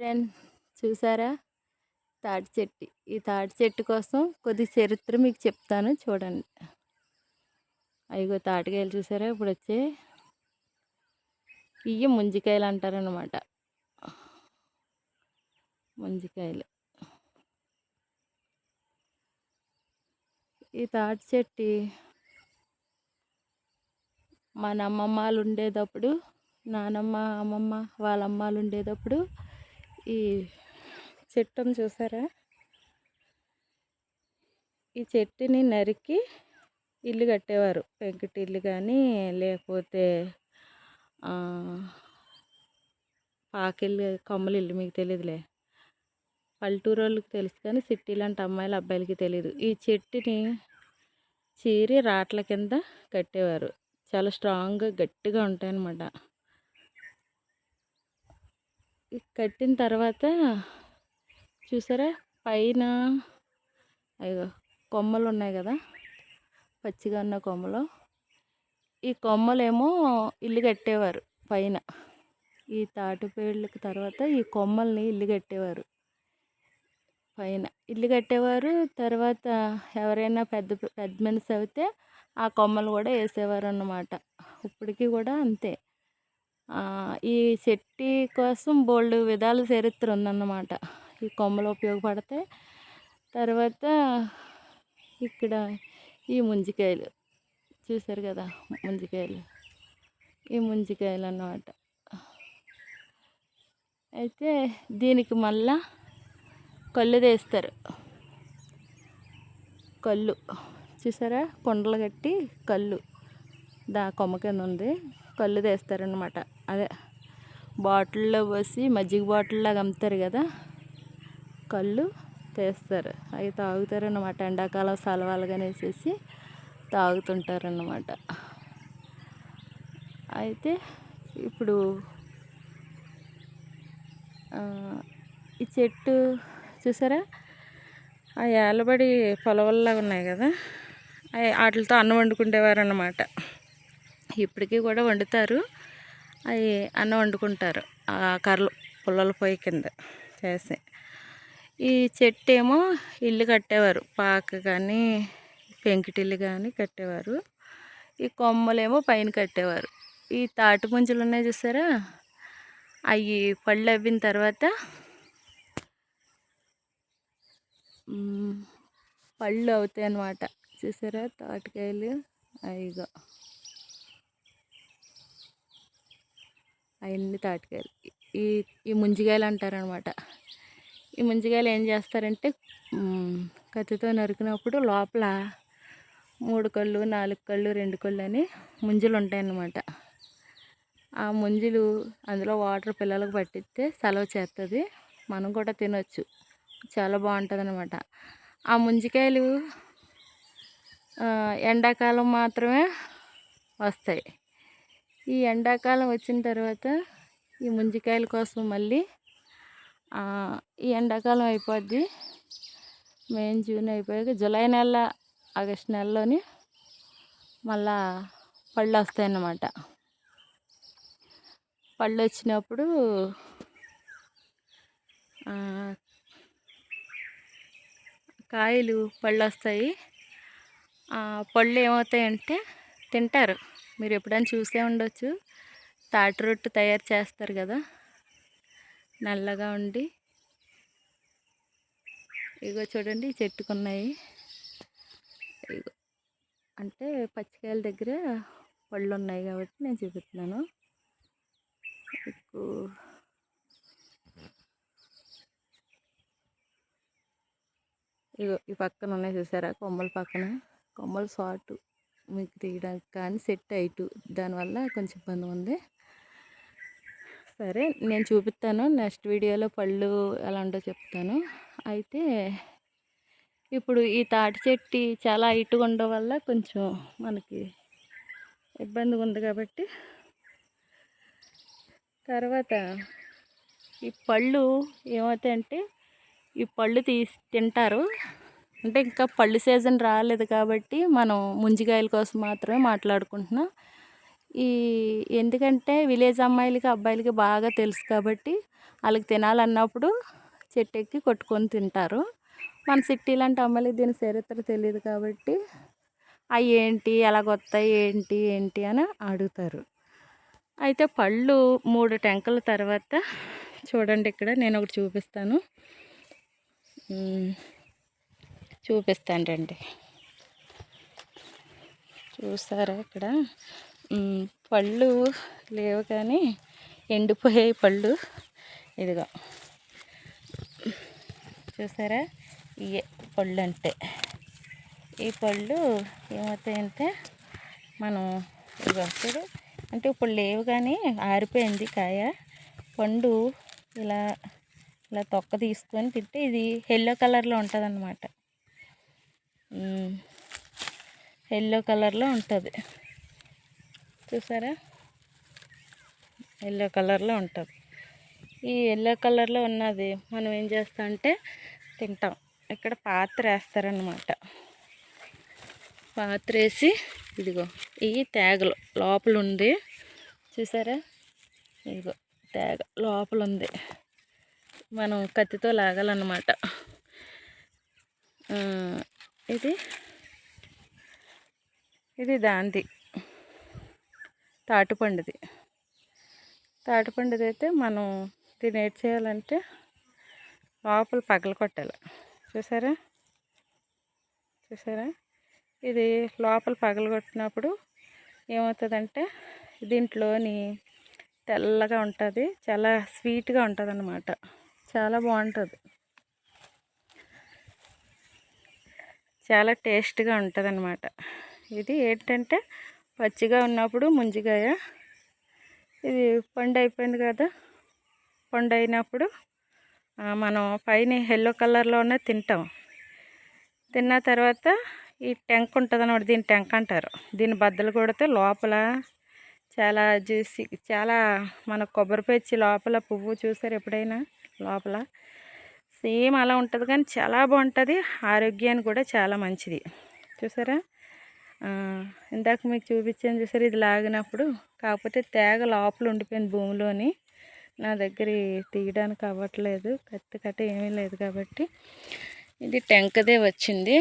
Friend చూసారా? తాటి చెట్టు. ఈ తాటి చెట్టు కోసం కొద్ది చరిత్ర మీకు చెప్తాను చూడండి. అయ్యో తాటికాయలు చూసారా? ఇప్పుడు వచ్చే ఇవి ముంజికాయలు అంటారనమాట ముంజికాయలు. ఈ తాటి చెట్టు మన వాళ్ళు ఉండేటప్పుడు నానమ్మ అమ్మమ్మ వాళ్ళ అమ్మాలు ఉండేటప్పుడు ఈ చెట్టును చూసారా? ఈ చెట్టుని నరికి ఇల్లు కట్టేవారు. పెంకుటిల్లు కానీ లేకపోతే పాకిల్లు కొమ్మలు ఇల్లు మీకు తెలియదులే పల్లెటూరు వాళ్ళకి తెలుసు కానీ సిటీ లాంటి అమ్మాయిల అబ్బాయిలకి తెలియదు ఈ చెట్టుని చీరి రాట్ల కింద కట్టేవారు. చాలా స్ట్రాంగ్గా గట్టిగా ఉంటాయన్నమాట. కట్టిన తర్వాత చూసారా? పైన అయ్యో కొమ్మలు ఉన్నాయి కదా? పచ్చిగా ఉన్న కొమ్మలు. ఈ కొమ్మలేమో ఇల్లు కట్టేవారు పైన. ఈ తాటిపేళ్ళకి తర్వాత ఈ కొమ్మల్ని ఇల్లు కట్టేవారు పైన. ఇల్లు కట్టేవారు తర్వాత ఎవరైనా పెద్ద పెద్ద మనిషి అయితే ఆ కొమ్మలు కూడా వేసేవారు అన్నమాట ఇప్పటికీ కూడా అంతే. ఈ చెట్టి కోసం బోల్డ్ విధాల చరిత్ర ఉందన్నమాట ఈ కొమ్మలు ఉపయోగపడతాయి. తర్వాత ఇక్కడ ఈ ముంజికాయలు. చూసారు కదా ముంజికాయలు. ఈ ముంజికాయలు అన్నమాట అయితే దీనికి మళ్ళా కళ్ళు తీస్తారు. కళ్ళు. చూసారా? కుండలు కట్టి కళ్ళు. దా కొమ్మ కింద ఉంది కళ్ళు తీస్తారనమాట అదే బాటిల్లో పోసి మజ్జిగ బాటిల్లాగా అమ్ముతారు కదా కళ్ళు తీస్తారు. అవి తాగుతారనమాట ఎండాకాలం సలవాలుగా వేసేసి తాగుతుంటారన్నమాట. అయితే ఇప్పుడు ఈ చెట్టు చూసారా? ఆ ఏలబడి పొలవల్లాగా ఉన్నాయి కదా వాటితో అన్నం వండుకుండేవారు అన్నమాట ఇప్పటికీ కూడా వండుతారు. అవి అన్నం వండుకుంటారు. ఆ కర్రలు పుల్లల పొయ్యి కింద చేసి. ఈ చెట్టు ఏమో ఇల్లు కట్టేవారు. పాక కానీ పెంకిటిల్లు కానీ కట్టేవారు. ఈ కొమ్మలేమో పైన కట్టేవారు. ఈ తాటి పుంజులు ఉన్నాయి చూసారా? అవి పళ్ళు అవ్విన తర్వాత పళ్ళు అవుతాయి అన్నమాట చూసారా? తాటికాయలు అయిగా అవన్నీ తాటికాయలు. ఈ ఈ ముంజికాయలు అంటారనమాట. ఈ ముంజికాయలు ఏం చేస్తారంటే కత్తితో నరికినప్పుడు లోపల మూడు కళ్ళు నాలుగు కళ్ళు రెండు కళ్ళు అని ముంజులు ఉంటాయన్నమాట. ఆ ముంజులు అందులో వాటర్ పిల్లలకు పట్టిస్తే సెలవు చేస్తుంది మనం కూడా తినొచ్చు. చాలా బాగుంటుంది అనమాట ఆ ముంజికాయలు ఎండాకాలం మాత్రమే వస్తాయి. ఈ ఎండాకాలం వచ్చిన తర్వాత ఈ ముంజికాయల కోసం మళ్ళీ ఈ ఎండాకాలం అయిపోద్ది. మే జూన్ అయిపోయాక జూలై నెల ఆగస్ట్ నెలలోని మళ్ళా పళ్ళు వస్తాయన్నమాట. పళ్ళు వచ్చినప్పుడు కాయలు పళ్ళు వస్తాయి. పళ్ళు ఏమవుతాయంటే తింటారు. మీరు ఎప్పుడైనా చూసే ఉండొచ్చు. తాటి రొట్టు తయారు చేస్తారు కదా. నల్లగా ఉండి. ఇగో చూడండి చెట్టుకున్నాయి. ఇగో అంటే పచ్చికాయల దగ్గర పళ్ళు ఉన్నాయి కాబట్టి నేను చూపిస్తున్నాను. ఇగో ఈ పక్కన ఉన్నాయి చూసారా? కొమ్మల పక్కన. కొమ్మలు సాటు మీకు తీయడానికి కానీ సెట్ అయిటు దానివల్ల కొంచెం ఇబ్బంది ఉంది. సరే నేను చూపిస్తాను. నెక్స్ట్ వీడియోలో పళ్ళు ఎలా ఉండో చెప్తాను. అయితే ఇప్పుడు ఈ తాటి చెట్టు చాలా హైట్గా ఉండడం వల్ల కొంచెం మనకి ఇబ్బందిగా ఉంది కాబట్టి తర్వాత ఈ పళ్ళు ఏమవుతాయంటే ఈ పళ్ళు తీసి తింటారు. అంటే ఇంకా పళ్ళు సీజన్ రాలేదు కాబట్టి మనం ముంజికాయల కోసం మాత్రమే మాట్లాడుకుంటున్నాం. ఈ ఎందుకంటే విలేజ్ అమ్మాయిలకి అబ్బాయిలకి బాగా తెలుసు కాబట్టి వాళ్ళకి తినాలన్నప్పుడు చెట్టు ఎక్కి కొట్టుకొని తింటారు. మన సిటీ లాంటి అమ్మాయిలకి దీని చరిత్ర తెలియదు కాబట్టి అవి ఏంటి ఎలాగొస్తాయి ఏంటి ఏంటి అని అడుగుతారు. అయితే పళ్ళు మూడు టెంకల తర్వాత చూడండి ఇక్కడ నేను ఒకటి చూపిస్తాను. ఉమ్, చూపిస్తాను రండి చూసారా ఇక్కడ? పళ్ళు లేవు కానీ ఎండిపోయాయి పళ్ళు. ఇదిగో. చూసారా? ఇవే పళ్ళు అంటే ఈ పళ్ళు ఏమవుతాయంటే మనం ఇదిగో చూడు. అంటే ఇప్పుడు లేవు కానీ ఆరిపోయింది కాయ. పండు ఇలా ఇలా తొక్క తీసుకొని తింటే ఇది ఎల్లో కలర్లో ఉంటుంది అన్నమాట ఎల్లో కలర్లో ఉంటుంది. చూసారా? ఎల్లో కలర్లో ఉంటుంది. ఈ ఎల్లో కలర్లో ఉన్నది మనం ఏం చేస్తాం అంటే తింటాం. ఇక్కడ పాత్ర వేస్తారనమాట పాత్ర వేసి ఇదిగో ఈ తేగలు లోపల ఉంది చూసారా? ఇదిగో తేగ లోపల ఉంది మనం కత్తితో లాగాలన్నమాట. ఇది? ఇది దాంది. తాటిపండుది. తాటిపండుది అయితే మనం దీన్ని ఏం చేయాలంటే లోపల పగల కొట్టాలి. చూసారా? చూసారా? ఇది లోపల పగలగొట్టినప్పుడు ఏమవుతుందంటే దీంట్లోని తెల్లగా ఉంటుంది. చాలా స్వీట్గా ఉంటుంది అన్నమాట చాలా బాగుంటుంది. చాలా టేస్ట్గా ఉంటుంది ఇది ఏంటంటే పచ్చిగా ఉన్నప్పుడు ముంజికాయ. ఇది పండు అయిపోయింది కదా పండు అయినప్పుడు మనం పైన ఎల్లో కలర్లోనే తింటాం. తిన్న తర్వాత ఈ టెంక్ ఉంటుంది అనమాట దీని టెంక్ అంటారు. దీని బద్దలు కొడితే లోపల చాలా జ్యూసీ చాలా మన కొబ్బరి పెచ్చి లోపల పువ్వు చూసారు ఎప్పుడైనా? లోపల. సేమ్ అలా ఉంటుంది కానీ చాలా బాగుంటుంది. ఆరోగ్యానికి కూడా చాలా మంచిది. చూసారా? ఇందాక మీకు చూపించాను చూసారు? ఇది లాగినప్పుడు కాకపోతే తేగ లోపల ఉండిపోయింది భూమిలోని. నా దగ్గర తీయడానికి అవ్వట్లేదు. కత్తి కట్ట ఏమీ లేదు కాబట్టి. ఇది టెంకదే వచ్చింది.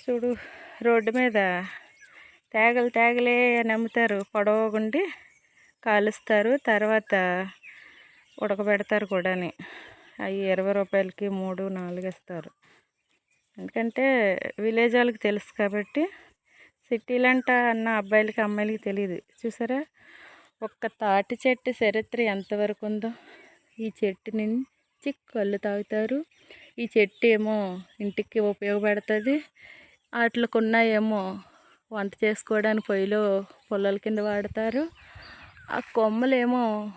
చూడు రోడ్డు మీద తేగలు తేగలే నమ్ముతారు. పొడవగుండి కాలుస్తారు. తర్వాత ఉడకబెడతారు కూడాని. అవి ఇరవై రూపాయలకి మూడు నాలుగు ఇస్తారు. ఎందుకంటే విలేజ్ వాళ్ళకి తెలుసు కాబట్టి సిటీలంట అన్న అబ్బాయిలకి అమ్మాయిలకి తెలియదు చూసారా? ఒక్క తాటి చెట్టు చరిత్ర ఎంతవరకు ఉందో. ఈ చెట్టు నుంచి కళ్ళు తాగుతారు. ఈ చెట్టు ఏమో ఇంటికి ఉపయోగపడుతుంది. వాటికి ఉన్నాయేమో వంట చేసుకోవడానికి పొయ్యిలో పొలాల కింద వాడతారు. ఆ కొమ్మలేమో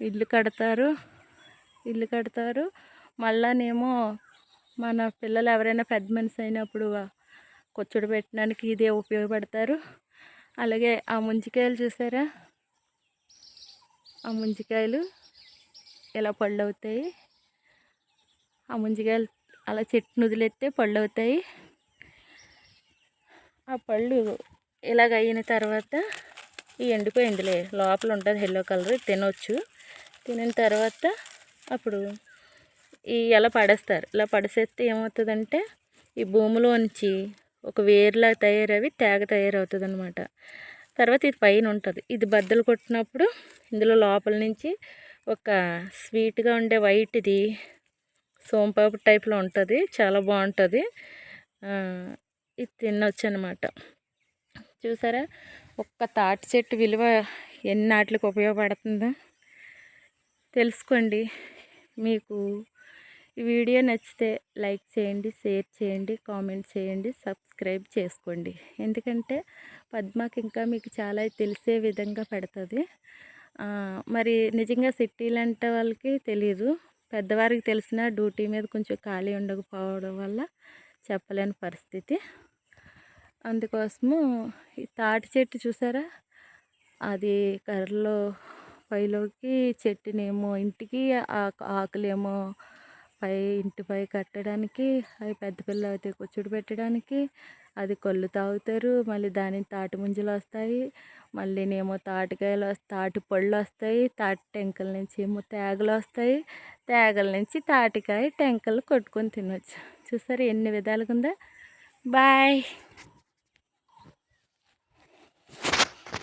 ఇల్లు కడతారు. ఇల్లు కడతారు. మళ్ళానేమో మన పిల్లలు ఎవరైనా పెద్ద మనిషి అయినప్పుడు కొచ్చుడు పెట్టడానికి ఇదే ఉపయోగపడతారు. అలాగే ఆ ముంజికాయలు చూసారా? ఆ ముంజికాయలు ఇలా పళ్ళు అవుతాయి ఆ ముంజికాయలు అలా చెట్టును వదిలేస్తే పళ్ళు అవుతాయి ఆ పళ్ళు ఇలాగ అయిన తర్వాత ఈ ఎండిపోయిందిలే. లోపల ఉంటుంది ఎల్లో కలర్ తినొచ్చు. తినిన తర్వాత అప్పుడు ఈ ఎలా పడేస్తారు. ఇలా పడేసేస్తే ఏమవుతుందంటే ఈ భూమిలోంచి ఒక వేర్లా తయారవి తేగ తయారవుతుంది అనమాట తర్వాత ఇది పైన ఉంటుంది. ఇది బద్దలు కొట్టినప్పుడు ఇందులో లోపల నుంచి ఒక స్వీట్గా ఉండే వైట్ది సోంపాపు టైప్లో ఉంటుంది. చాలా బాగుంటుంది. ఇది తినొచ్చు అనమాట చూసారా? ఒక్క తాటి చెట్టు విలువ ఎన్ని వాటికి ఉపయోగపడుతుందో తెలుసుకోండి. మీకు ఈ వీడియో నచ్చితే లైక్ చేయండి షేర్ చేయండి కామెంట్ చేయండి సబ్స్క్రైబ్ చేసుకోండి. ఎందుకంటే పద్మకి ఇంకా మీకు చాలా తెలిసే విధంగా పెడుతుంది. మరి నిజంగా సిటీలు అంటే వాళ్ళకి తెలియదు పెద్దవారికి తెలిసిన డ్యూటీ మీద కొంచెం ఖాళీ ఉండకపోవడం వల్ల చెప్పలేని పరిస్థితి. అందుకోసము ఈ తాటి చెట్టు చూసారా? అది కర్రలో పైలోకి చెట్టునేమో ఇంటికి ఆకులేమో పై ఇంటి పై కట్టడానికి అవి పెద్ద పిల్ల అయితే కూర్చుడు పెట్టడానికి అది కళ్ళు తాగుతారు మళ్ళీ దాని తాటి ముంజలు వస్తాయి మళ్ళీనేమో తాటికాయలు తాటి పళ్ళు వస్తాయి తాటి టెంకల నుంచి ఏమో తేగలు వస్తాయి తేగల నుంచి తాటికాయ టెంకలు కొట్టుకొని తినొచ్చు. చూసారు ఎన్ని విధాలుగా ఉందా బాయ్.